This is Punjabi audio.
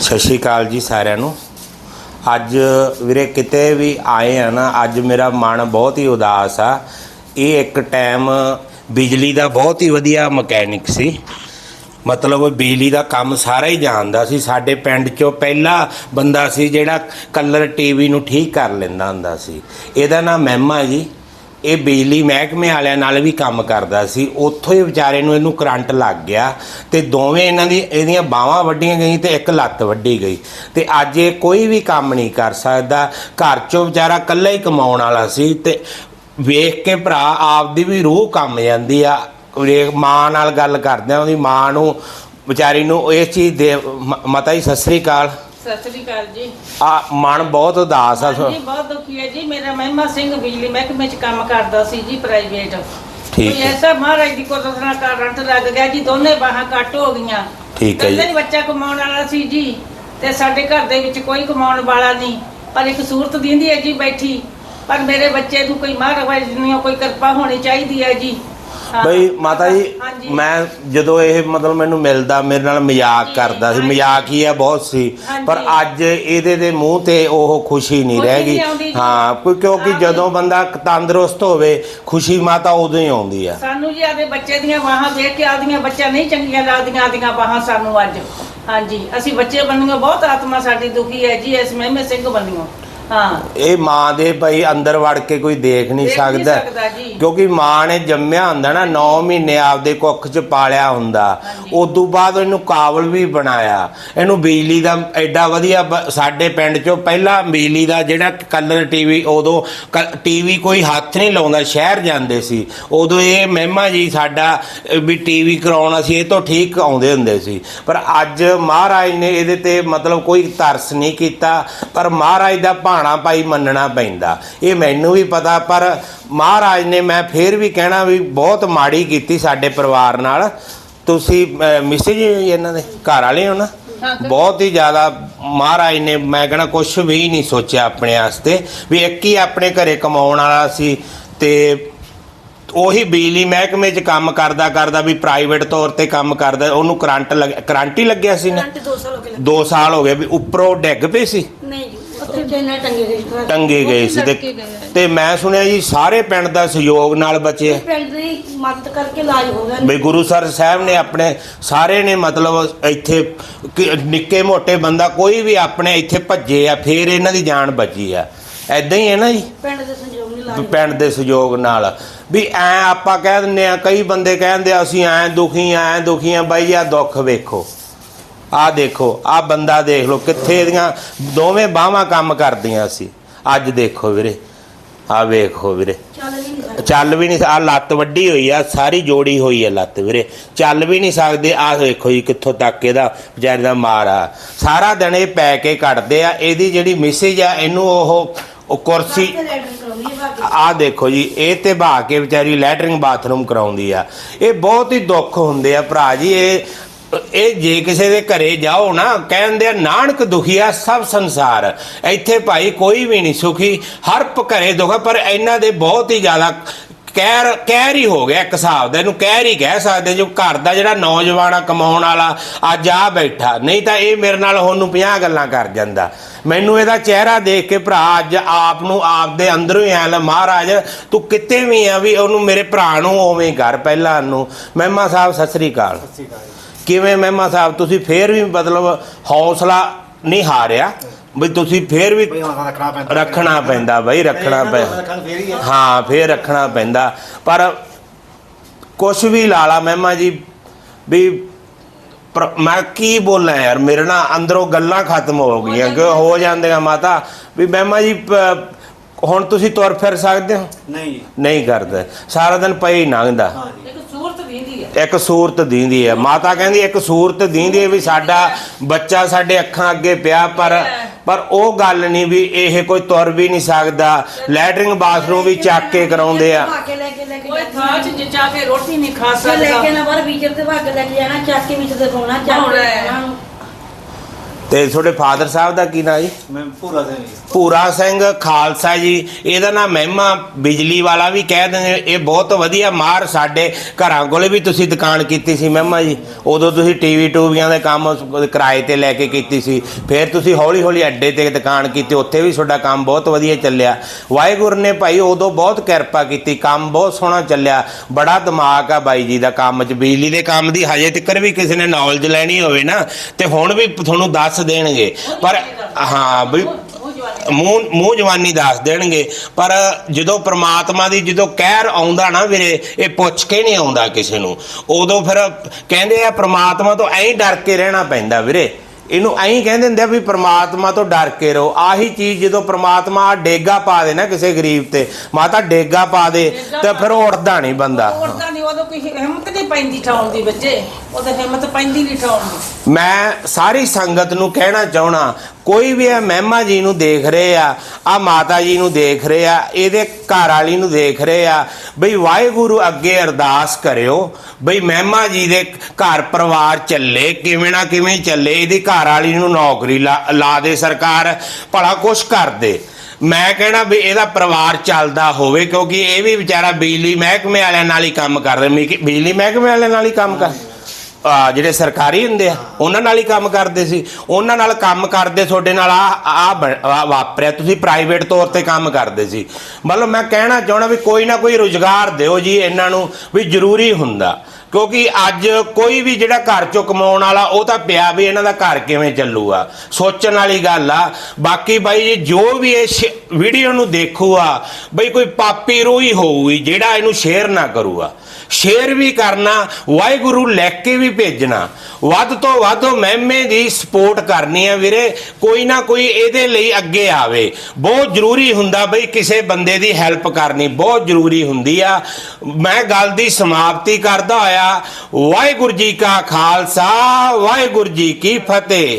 ਸਤਿ ਸ਼੍ਰੀ ਅਕਾਲ ਜੀ ਸਾਰਿਆਂ ਨੂੰ। ਅੱਜ ਵੀਰੇ ਕਿਤੇ ਵੀ ਆਏ ਆ ਨਾ, ਅੱਜ ਮੇਰਾ ਮਨ ਬਹੁਤ ਹੀ ਉਦਾਸ ਆ। ਇਹ ਇੱਕ ਟਾਈਮ ਬਿਜਲੀ ਦਾ ਬਹੁਤ ਹੀ ਵਧੀਆ ਮਕੈਨਿਕ ਸੀ। ਮਤਲਬ ਬਿਜਲੀ ਦਾ ਕੰਮ ਸਾਰਾ ਹੀ ਜਾਣਦਾ ਸੀ। ਸਾਡੇ ਪਿੰਡ 'ਚੋਂ ਪਹਿਲਾ ਬੰਦਾ ਸੀ ਜਿਹੜਾ ਕਲਰ ਟੀਵੀ ਨੂੰ ਠੀਕ ਕਰ ਲੈਂਦਾ ਹੁੰਦਾ ਸੀ। ਇਹਦਾ ਨਾਮ ਮਹਿਮਾ ਜੀ। ਇਹ ਬਿਜਲੀ ਮਹਿਕਮੇ ਵਾਲਿਆਂ ਨਾਲ ਵੀ ਕੰਮ ਕਰਦਾ ਸੀ। ਉੱਥੋਂ ਹੀ ਵਿਚਾਰੇ ਨੂੰ ਇਹਨੂੰ ਕਰੰਟ ਲੱਗ ਗਿਆ ਤੇ ਦੋਵੇਂ ਇਹਨਾਂ ਦੀ ਇਹਦੀਆਂ ਬਾਹਾਂ ਵੱਡੀਆਂ ਗਈਆਂ ਤੇ ਇੱਕ ਲੱਤ ਵੱਢੀ ਗਈ। ਤੇ ਅੱਜ ਇਹ ਕੋਈ ਵੀ ਕੰਮ ਨਹੀਂ ਕਰ ਸਕਦਾ। ਘਰ 'ਚੋਂ ਵਿਚਾਰਾ ਇਕੱਲਾ ਹੀ ਕਮਾਉਣ ਵਾਲਾ ਸੀ ਤੇ ਵੇਖ ਕੇ ਭਰਾ ਆਪਦੀ ਵੀ ਰੂਹ ਕੰਮ ਜਾਂਦੀ ਆ। ਵੇਖ ਮਾਂ ਨਾਲ ਗੱਲ ਕਰਦੇ ਆ, ਉਹਦੀ ਮਾਂ ਨੂੰ ਵਿਚਾਰੀ ਨੂੰ ਇਹ ਚੀਜ਼ ਦੇ ਮ- ਮਾਤਾ ਜੀ, ਸਤਿ ਸ੍ਰੀ ਅਕਾਲ। ਸਤਿ ਸ੍ਰੀ ਅਕਾਲ ਜੀ। ਆ ਮਨ ਬਹੁਤ ਉਦਾਸ ਆ ਜੀ ਬਹੁਤ ਦੁਖੀ ਹੈ ਜੀ ਮੇਰਾ ਮਹਿਮਾ ਸਿੰਘ ਬਿਜਲੀ ਮਹਿਕਮੇ 'ਚ ਕੰਮ ਕਰਦਾ ਸੀ ਜੀ ਪ੍ਰਾਈਵੇਟ ਠੀਕ ਕੋਈ ਹੈ। ਐਸਾ ਮਹਾਰਾਜ ਦੀ ਕੁਦਰਤ ਨਾਲ ਕਰੰਟ ਲੱਗ ਗਿਆ ਜੀ ਦੋਨੇ ਬਾਹਾਂ ਕੱਟ ਹੋ ਗਈਆਂ ਠੀਕ ਹੈ ਜੀ। ਹੀ ਬੱਚਾ ਕਮਾਉਣ ਵਾਲਾ ਸੀ ਜੀ ਤੇ ਸਾਡੇ ਘਰ ਦੇ ਵਿੱਚ ਕੋਈ ਕਮਾਉਣ ਵਾਲਾ ਨਹੀਂ ਪਰ ਇੱਕ ਸੂਰਤ ਦਿੰਦੀ ਹੈ ਜੀ ਬੈਠੀ ਪਰ ਮੇਰੇ ਬੱਚੇ ਨੂੰ ਕੋਈ ਮਹਾਰਾਜ ਦੀ ਕੋਈ ਕਿਰਪਾ ਹੋਣੀ ਚਾਹੀਦੀ ਹੈ ਜੀ। ਬਈ ਮਾਤਾ ਜੀ। ਮੈਂ ਜਦੋਂ ਇਹ ਮਤਲਬ ਮੈਨੂੰ ਮਿਲਦਾ ਮੇਰੇ ਨਾਲ ਮਜ਼ਾਕ ਕਰਦਾ ਸੀ ਮਜ਼ਾਕ ਹੀ ਆ ਬਹੁਤ ਸੀ। ਪਰ ਅੱਜ ਇਹਦੇ ਦੇ ਮੂੰਹ ਤੇ ਉਹ ਖੁਸ਼ੀ ਨਹੀਂ ਰਹਿ ਗਈ। ਹਾਂ ਕਿਉਂ- ਕਿਉਂਕਿ। ਜਦੋਂ ਬੰਦਾ ਤੰਦਰੁਸਤ ਹੋਵੇ ਖੁਸ਼ੀ ਮਾਤਾ ਉਦੋਂ ਹੀ ਆਉਂਦੀ ਆ ਸਾਨੂੰ ਜੀ ਆਦੇ ਬੱਚੇ ਦੀਆਂ ਬਾਹਾਂ ਵੇਖ ਕੇ ਆਦੀਆਂ ਬੱਚਾ ਨਹੀਂ ਚੰਗੀਆਂ ਲੱਗਦੀਆਂ ਆਦੀਆਂ ਬਾਹਾਂ ਸਾਨੂੰ ਅੱਜ ਹਾਂਜੀ ਅਸੀਂ ਬੱਚੇ ਬਣੀਆਂ ਬਹੁਤ ਆਤਮਾ ਸਾਡੀ ਦੁਖੀ ਹੈ ਜੀ ਇਸ ਮਹਿਮੇ ਸਿੰਘ ਬਣੀਆਂ ਹਾਂ। ਇਹ ਮਾਂ ਦੇ ਭਾਈ ਅੰਦਰ ਵੜ ਕੇ ਕੋਈ ਦੇਖ ਨਹੀਂ ਸਕਦਾ। ਕਿਉਂਕਿ ਮਾਂ ਨੇ ਜੰਮਿਆ ਹੁੰਦਾ ਨਾ 9 ਮਹੀਨੇ ਆਪਦੇ ਕੁੱਖ 'ਚ ਪਾਲਿਆ ਹੁੰਦਾ। ਹਾਂਜੀ। ਉਦੋਂ ਬਾਅਦ ਇਹਨੂੰ ਕਾਬਲ ਵੀ ਬਣਾਇਆ। ਇਹਨੂੰ ਬਿਜਲੀ ਦਾ ਐਡਾ ਵਧੀਆ ਸਾਡੇ ਪਿੰਡ 'ਚੋਂ ਪਹਿਲਾ ਬਿਜਲੀ ਦਾ ਜਿਹੜਾ ਕਲਰ ਟੀਵੀ ਉਦੋਂ ਟੀਵੀ ਕੋਈ ਹੱਥ ਨਹੀਂ ਲਾਉਂਦਾ ਸ਼ਹਿਰ ਜਾਂਦੇ ਸੀ। ਉਦੋਂ ਇਹ ਮਹਿਮਾ ਜੀ ਸਾਡਾ ਵੀ ਟੀਵੀ ਕਰਾਉਣਾ ਸੀ ਇਹ ਤੋਂ ਠੀਕ ਆਉਂਦੇ ਹੁੰਦੇ ਸੀ। ਪਰ ਅੱਜ ਮਹਾਰਾਜ ਨੇ ਇਹਦੇ ਤੇ ਮਤਲਬ ਕੋਈ ਤਰਸ ਨਹੀਂ ਕੀਤਾ। ਪਰ ਮਹਾਰਾਜ ਦਾ ਭਾਣਾ ਭਾਈ ਮੰਨਣਾ ਪੈਂਦਾ। ਇਹ ਮੈਨੂੰ ਵੀ ਪਤਾ ਪਰ ਮਹਾਰਾਜ ਨੇ ਮੈਂ ਫੇਰ ਵੀ ਕਹਿਣਾ ਵੀ ਬਹੁਤ ਮਾੜੀ ਕੀਤੀ ਸਾਡੇ ਪਰਿਵਾਰ ਨਾਲ। ਤੁਸੀਂ ਮਿਸੇਜ ਇਹਨਾਂ ਦੇ ਘਰ ਵਾਲੇ ਹੋ ਨਾ? ਬਹੁਤ ਹੀ ਜ਼ਿਆਦਾ ਮਹਾਰਾਜ ਨੇ ਮੈਂ ਕਹਿਣਾ ਕੁਝ ਵੀ ਨਹੀਂ ਸੋਚਿਆ ਆਪਣੇ ਵਾਸਤੇ। ਵੀ ਇੱਕ ਹੀ ਆਪਣੇ ਘਰੇ ਕਮਾਉਣ ਵਾਲਾ ਸੀ ਤੇ ਉਹੀ ਬਿਜਲੀ ਮਹਿਕਮੇ 'ਚ ਕੰਮ ਕਰਦਾ ਕਰਦਾ ਵੀ ਪ੍ਰਾਈਵੇਟ ਤੌਰ ਤੇ ਕੰਮ ਕਰਦਾ ਉਹਨੂੰ ਕਰੰਟ ਕਰੰਟ ਹੀ ਲੱਗਿਆ ਸੀ ਨਾ? ਕਰੰਟ 2 ਸਾਲ ਹੋ ਗਏ 2 ਸਾਲ ਹੋ ਗਏ ਵੀ ਉੱਪਰੋਂ ਡਿੱਗ ਪਏ ਸੀ? ਨਹੀਂ। ਟੰਗੇ ਗਏ ਸੀ। ਤੇ। ਤੇ ਮੈਂ ਸੁਣਿਆ ਜੀ ਸਾਰੇ ਪਿੰਡ ਦਾ ਸਹਿਯੋਗ ਨਾਲ ਬਚੇ। ਪਿੰਡ ਦੀ ਮਦਦ ਕਰਕੇ ਇਲਾਜ ਹੋ ਗਿਆ ਬਈ ਗੁਰੂ ਸਰ ਸਾਹਿਬ ਨੇ ਆਪਣੇ ਸਾਰੇ ਨੇ ਮਤਲਬ ਇੱਥੇ ਕਿ- ਨਿੱਕੇ ਮੋਟੇ ਬੰਦਾ ਕੋਈ ਵੀ ਆਪਣੇ ਇੱਥੇ ਭੱਜੇ ਆ ਫੇਰ ਇਹਨਾਂ ਦੀ ਜਾਨ ਬਚੀ ਆ ਐਦਾਂ ਹੀ ਹੈ ਨਾ ਜੀ ਪਿੰਡ ਦੇ ਸੰਯੋਗ ਨੇ ਇਲਾਜ ਪਿੰਡ ਦੇ ਸਹਿਯੋਗ ਨਾਲ ਵੀ ਐ ਆਪਾਂ ਕਹਿ ਦਿੰਨੇ ਆ ਕਈ ਬੰਦੇ ਕਹਿੰਦੇ ਆ ਅਸੀਂ ਐ ਦੁਖੀ ਆ ਐ ਦੁਖੀ ਆ ਬਾਈ ਆ ਦੁੱਖ ਵੇਖੋ ਆ ਦੇਖੋ ਆ ਬੰਦਾ ਦੇਖ ਲਓ ਕਿੱਥੇ ਇਹਦੀਆਂ ਦੋਵੇਂ ਬਾਹਾਂ ਕੰਮ ਕਰਦੀਆਂ ਸੀ। ਅੱਜ ਦੇਖੋ ਵੀਰੇ ਆ ਵੇਖੋ ਵੀਰੇ। ਚੱਲ ਵੀ ਨਹੀਂ ਆ ਲੱਤ ਵੱਡੀ ਹੋਈ ਆ ਸਾਰੀ ਜੋੜੀ ਹੋਈ ਆ ਲੱਤ ਵੀਰੇ। ਚੱਲ ਵੀ ਨਹੀਂ ਸਕਦੇ ਆ ਦੇਖੋ ਜੀ ਕਿੱਥੋਂ ਤੱਕ ਇਹਦਾ ਵਿਚਾਰੇ ਦਾ ਮਾਰ ਆ। ਸਾਰਾ ਦਿਨ ਇਹ ਪੈ ਕੇ ਕੱਢਦੇ ਆ ਇਹਦੀ ਜਿਹੜੀ ਮੈਸੇਜ ਆ ਇਹਨੂੰ ਉਹ ਉਹ ਕੁਰਸੀ ਆ ਦੇਖੋ ਜੀ ਇਹ ਤੇ ਬਹਾ ਕੇ ਵਿਚਾਰੀ ਲੈਟਰਿੰਗ ਬਾਥਰੂਮ ਕਰਾਉਂਦੀ ਆ। ਇਹ ਬਹੁਤ ਹੀ ਦੁੱਖ ਹੁੰਦੇ ਆ ਭਰਾ ਜੀ ਇਹ ਇਹ ਜੇ ਕਿਸੇ ਦੇ ਘਰੇ ਜਾਓ ਨਾ, ਕਹਿੰਦੇ ਆ, ਨਾਨਕ ਦੁਖੀਆ ਸਭ ਸੰਸਾਰ। ਇੱਥੇ ਭਾਈ ਕੋਈ ਵੀ ਨਹੀਂ ਸੁਖੀ, ਹਰ ਘਰੇ ਦੁੱਖ ਪਰ ਇਹਨਾਂ ਦੇ ਬਹੁਤ ਹੀ ਜ਼ਿਆਦਾ ਕਹਿਰ ਕਹਿਰ ਹੀ ਹੋ ਗਿਆ ਇੱਕ ਹਿਸਾਬ ਦਾ ਇਹਨੂੰ ਕਹਿਰ ਹੀ ਕਹਿ ਸਕਦੇ ਜੋ ਘਰ ਦਾ ਜਿਹੜਾ ਨੌਜਵਾਨ ਆ ਕਮਾਉਣ ਵਾਲਾ ਅੱਜ ਆ ਬੈਠਾ। ਨਹੀਂ ਤਾਂ ਇਹ ਮੇਰੇ ਨਾਲ ਹੁਣ ਨੂੰ 50 ਗੱਲਾਂ ਕਰ ਜਾਂਦਾ। ਮੈਨੂੰ ਇਹਦਾ ਚਿਹਰਾ ਦੇਖ ਕੇ ਭਰਾ ਅੱਜ ਆਪ ਨੂੰ ਆਪ ਦੇ ਅੰਦਰੋਂ ਹੀ ਐ ਮਹਾਰਾਜ ਤੂੰ ਕਿਤੇ ਵੀ ਆ ਵੀ ਉਹਨੂੰ ਮੇਰੇ ਭਰਾ ਨੂੰ ਉਵੇਂ ਕਰ ਪਹਿਲਾਂ ਨੂੰ। ਮਹਿਮਾ ਸਾਹਿਬ ਸਤਿ ਸ੍ਰੀ ਅਕਾਲ। ਕਿਵੇਂ ਮਹਿਮਾ ਸਾਹਿਬ ਤੁਸੀਂ ਫੇਰ ਵੀ ਮਤਲਬ ਹੌਸਲਾ ਨਹੀਂ ਹਾਰਿਆ ਵੀ ਤੁਸੀਂ ਫੇਰ ਵੀ ਬਈ ਰੱਖਣਾ ਪੈਂਦਾ। ਰੱਖਣਾ ਪੈਂਦਾ ਬਈ ਰੱਖਣਾ ਪੈਂਦਾ ਹੀ ਆ। ਹਾਂ ਫੇਰ ਰੱਖਣਾ ਪੈਂਦਾ। ਪਰ ਕੁਛ ਵੀ ਲਾਲਾ ਮਹਿਮਾ ਜੀ ਵੀ ਮੈਂ ਕੀ ਬੋਲਾਂ ਯਾਰ ਮੇਰੇ ਨਾਲ ਅੰਦਰੋਂ ਗੱਲਾਂ ਖਤਮ ਹੋ ਗਈਆਂ ਕਿ ਹੋ ਜਾਂਦੀਆਂ ਮਾਤਾ ਵੀ ਮਹਿਮਾ ਜੀ ਹੁਣ ਤੁਸੀਂ ਤੁਰ ਫਿਰ ਸਕਦੇ ਹੋ? ਨਹੀਂ। ਜੀ ਨਹੀਂ ਕਰਦੇ। ਸਾਰਾ ਦਿਨ ਪਈ ਲੰਘਦਾ ਹਾਂ ਜੀ ਇੱਕ ਸੂਰਤ ਦਿੰਦੀ ਹੈ ਇੱਕ ਸੂਰਤ ਦੀਂਦੀ ਹੈ। ਮਾਤਾ ਕਹਿੰਦੀ ਇੱਕ ਸੂਰਤ ਦੀਂਦੀ ਹੈ ਵੀ ਸਾਡਾ ਬੱਚਾ ਸਾਡੇ ਅੱਖਾਂ ਅੱਗੇ ਪਿਆ ਪਰ ਪਰ ਉਹ ਗੱਲ ਨਹੀਂ ਵੀ ਇਹ ਕੋਈ ਤੁਰ ਵੀ ਨਹੀਂ ਸਕਦਾ। ਲੈਟਰਿੰਗ ਬਾਥਰੂਮ ਵੀ ਚੱਕ ਕੇ ਕਰਾਉਂਦੇ ਆ। ਭਾ ਕੇ ਲੈ ਕੇ ਲੈ ਕੇ ਕੋਈ ਥਾਂ 'ਚ ਜਿਚਾ ਕੇ ਰੋਟੀ ਨਹੀਂ ਖਾ ਫਿਰ ਲੈ ਕੇ ਸਕਦਾ। ਨਾ ਬਾਹਰ ਵੀਚਰ ਤੇ ਭਾ ਕੇ ਲੈ ਕੇ ਜਾਣਾ ਚੱਕ ਕੇ ਵਿੱਚ ਤੇ ਪਾਉਣਾ ਚੱਕ ਕੇ ਤੇ ਤੁਹਾਡੇ ਫਾਦਰ ਸਾਹਿਬ ਦਾ ਕੀ ਨਾਂ ਜੀ? ਮੈਂ ਪੂਰਾ ਦਿਨ ਹੀ ਪੂਰਾ ਸਿੰਘ ਖਾਲਸਾ ਜੀ ਇਹਦਾ ਨਾਮ ਮਹਿਮਾ ਬਿਜਲੀ ਵਾਲਾ ਵੀ ਕਹਿ ਦਿੰਦੇ ਇਹ ਬਹੁਤ ਵਧੀਆ ਮਾਰ ਸਾਡੇ ਘਰਾਂ ਕੋਲੇ ਵੀ ਤੁਸੀਂ ਦੁਕਾਨ ਕੀਤੀ ਸੀ ਮਹਿਮਾ ਜੀ। ਉਦੋਂ ਤੁਸੀਂ ਟੀਵੀ ਟੂਬੀਆਂ ਦੇ ਕੰਮ ਕਿਰਾਏ ਤੇ ਲੈ ਕੇ ਕੀਤੀ ਸੀ। ਫਿਰ ਤੁਸੀਂ ਹੌਲੀ ਹੌਲੀ ਅੱਡੇ ਤੇ ਦੁਕਾਨ ਕੀਤੀ। ਉੱਥੇ ਵੀ ਤੁਹਾਡਾ ਕੰਮ ਬਹੁਤ ਵਧੀਆ ਚੱਲਿਆ। ਵਾਹਿਗੁਰੂ ਨੇ ਭਾਈ ਉਦੋਂ ਬਹੁਤ ਕਿਰਪਾ ਕੀਤੀ। ਕੰਮ ਬਹੁਤ ਸੋਹਣਾ ਚੱਲਿਆ। ਬੜਾ ਦਿਮਾਗ ਆ ਬਾਈ ਜੀ ਦਾ ਕੰਮ 'ਚ। ਬਿਜਲੀ ਦੇ ਕੰਮ ਦੀ ਹਜੇ ਤੱਕ ਵੀ ਕਿਸੇ ਨੇ ਨੌਲੇਜ ਲੈਣੀ ਹੋਵੇ ਨਾ। ਤੇ ਹੁਣ ਵੀ ਤੁਹਾਨੂੰ ਦੱਸ ਦੇਣਗੇ। ਪਰ, ਹਾਂ ਵੀ ਮੂੰਹ ਮੂੰਹ ਜਵਾਨੀ ਦੱਸ ਦੇਣਗੇ। ਪਰ ਜਦੋਂ ਪ੍ਰਮਾਤਮਾ ਦੀ ਜਦੋਂ ਕਹਿਰ ਆਉਂਦਾ ਨਾ ਵੀਰੇ, ਇਹ ਪੁੱਛ ਕੇ ਨਹੀਂ ਆਉਂਦਾ ਕਿਸੇ ਨੂੰ। ਉਦੋਂ ਫਿਰ ਕਹਿੰਦੇ ਆ ਪ੍ਰਮਾਤਮਾ ਤੋਂ ਐਂ ਡਰ ਕੇ ਰਹਿਣਾ ਪੈਂਦਾ ਵੀਰੇ। ਇਹਨੂੰ ਐਂ ਕਹਿੰਦੇ ਹੁੰਦੇ ਆ ਵੀ ਪ੍ਰਮਾਤਮਾ ਤੋਂ ਡਰ ਕੇ ਰਹੋ। ਆਹੀ ਚੀਜ਼ ਜਦੋਂ ਪ੍ਰਮਾਤਮਾ ਡੇਗਾ ਪਾ ਦੇ ਨਾ ਕਿਸੇ ਗਰੀਬ ਤੇ ਮਾਤਾ ਡੇਗਾ ਪਾ ਦੇ ਤੇ ਫਿਰ ਉੜਦਾ ਨਹੀਂ ਬੰਦਾ। ਉੜਦਾ ਨਹੀਂ ਉਦੋਂ ਕੋਈ ਹਿੰਮਤ ਨਹੀਂ ਪੈਂਦੀ ਠਾਉਣ ਦੀ ਬੱਚੇ। ਉਦੋਂ ਹਿੰਮਤ ਪੈਂਦੀ ਨਹੀਂ ਠਾਉਣ ਦੀ। ਮੈਂ ਸਾਰੀ ਸੰਗਤ ਨੂੰ ਕਹਿਣਾ ਚਾਹਣਾ ਕੋਈ ਵੀ ਇਹ ਮਹਿਮਾ ਜੀ ਨੂੰ ਦੇਖ ਰਹੇ ਆ ਆ ਮਾਤਾ ਜੀ ਨੂੰ ਦੇਖ ਰਹੇ ਆ, ਇਹਦੇ ਘਰ ਵਾਲੀ ਨੂੰ ਦੇਖ ਰਹੇ ਆ, ਬਈ ਵਾਹਿਗੁਰੂ ਅੱਗੇ ਅਰਦਾਸ ਕਰਿਓ, ਬਈ ਮਹਿਮਾ ਜੀ ਦੇ ਘਰ ਪਰਿਵਾਰ ਚੱਲੇ, ਕਿਵੇਂ ਨਾ ਕਿਵੇਂ ਚੱਲੇ, ਇਹਦੀ ਘਰ ਵਾਲੀ ਨੂੰ ਨੌਕਰੀ ਲਾ ਲਾ ਦੇ ਸਰਕਾਰ, ਭਲਾ ਕੁਛ ਕਰ ਦੇ। ਮੈਂ ਕਹਿਣਾ ਵੀ ਇਹਦਾ ਪਰਿਵਾਰ ਚੱਲਦਾ ਹੋਵੇ, ਕਿਉਂਕਿ ਇਹ ਵੀ ਵਿਚਾਰਾ ਬਿਜਲੀ ਮਹਿਕਮੇ ਵਾਲਿਆਂ ਨਾਲ ਹੀ ਕੰਮ ਕਰ ਰਿਹਾ ਮਿਕ- ਬਿਜਲੀ ਮਹਿਕਮੇ ਵਾਲਿਆਂ ਨਾਲ ਹੀ ਕੰਮ ਕਰ ਜਿਹੜੇ ਸਰਕਾਰੀ ਹੁੰਦੇ ਆ, ਉਹਨਾਂ ਨਾਲ ਹੀ ਕੰਮ ਕਰਦੇ ਸੀ। ਉਹਨਾਂ ਨਾਲ ਕੰਮ ਕਰਦੇ, ਤੁਹਾਡੇ ਨਾਲ ਆ ਆ ਵਾਪਰਿਆ। ਤੁਸੀਂ ਪ੍ਰਾਈਵੇਟ ਤੌਰ ਤੇ ਕੰਮ ਕਰਦੇ ਸੀ। ਮਤਲਬ ਮੈਂ ਕਹਿਣਾ ਚਾਹਣਾ ਵੀ ਕੋਈ ਨਾ ਕੋਈ ਰੁਜ਼ਗਾਰ ਦਿਓ ਜੀ, ਇਹਨਾਂ ਨੂੰ ਵੀ ਜ਼ਰੂਰੀ ਹੁੰਦਾ। ਕਿਉਂਕਿ ਅੱਜ ਕੋਈ ਵੀ ਜਿਹੜਾ ਘਰ ਚੋਂ ਕਮਾਉਣ ਵਾਲਾ, ਉਹ ਤਾਂ ਪਿਆ ਵੀ ਇਹਨਾਂ ਦਾ ਘਰ ਕਿਵੇਂ ਚੱਲੂਗਾ? ਸੋਚਣ ਵਾਲੀ ਗੱਲ ਆ। ਬਾਕੀ ਬਾਈ ਜੀ, ਜੋ ਵੀ ਇਸ ਵੀਡੀਓ ਨੂੰ ਦੇਖੂਗਾ, ਬਈ ਕੋਈ ਪਾਪੀ ਰੂਹ ਹੋਊਗੀ, ਜਿਹੜਾ ਇਹਨੂੰ ਸ਼ੇਅਰ ਨਾ ਕਰੂਗਾ। ਸ਼ੇਅਰ ਵੀ ਕਰਨਾ, ਵਾਹਿਗੁਰੂ ਲੈ ਕੇ ਵੀ ਭੇਜਣਾ। ਵੱਧ ਤੋਂ ਵੱਧ ਮਹਿਮੇ ਦੀ ਸਪੋਰਟ ਕਰਨੀ ਆ ਵੀਰੇ। ਕੋਈ ਨਾ ਕੋਈ ਇਹਦੇ ਲਈ ਅੱਗੇ ਆਵੇ। ਬਹੁਤ ਜ਼ਰੂਰੀ ਹੁੰਦਾ ਬਈ ਕਿਸੇ ਬੰਦੇ ਦੀ ਹੈਲਪ ਕਰਨੀ। ਬਹੁਤ ਜ਼ਰੂਰੀ ਹੁੰਦੀ ਆ। ਮੈਂ ਗੱਲ ਦੀ ਸਮਾਪਤੀ ਕਰਦਾ ਹੋਇਆ ਵਾਹਿਗੁਰੂ ਜੀ ਕਾ ਖਾਲਸਾ ਵਾਹਿਗੁਰੂ ਜੀ ਕੀ ਫਤਿਹ।